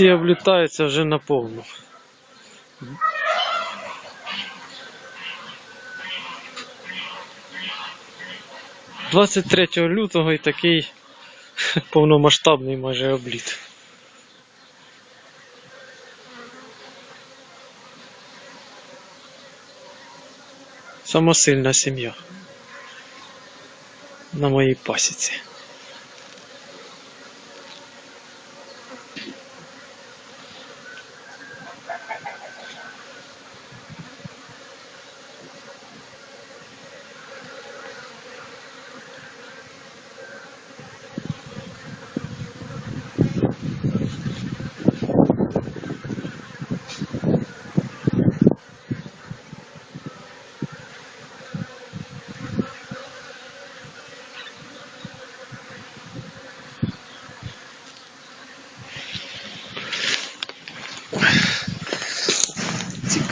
Ці облітаються вже наповну. Двадцять третього лютого і такий повномасштабний майже обліт. Самосильна сім'я. На моїй пасіці.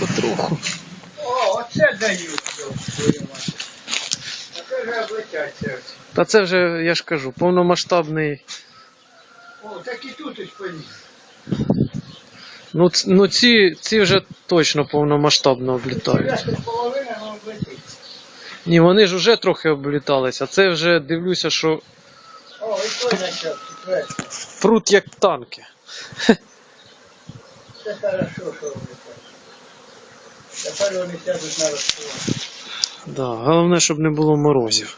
Потроху. О, оце дають. це вже облетяться. Та це вже, я ж кажу, повномасштабний. О, так і тут ось поніс. Ну, ц- ну ці, ці вже точно повномасштабно облітають. Ясно, половина воно облетить. Ні, вони ж вже трохи обліталися. Це вже дивлюся, що О, і той начав, четвертий. прут як танки. Це хорошо, що облетять. Тепер вони сядуть на розпору. Да, головне, щоб не було морозів.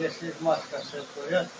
Якщо маска все в порядку,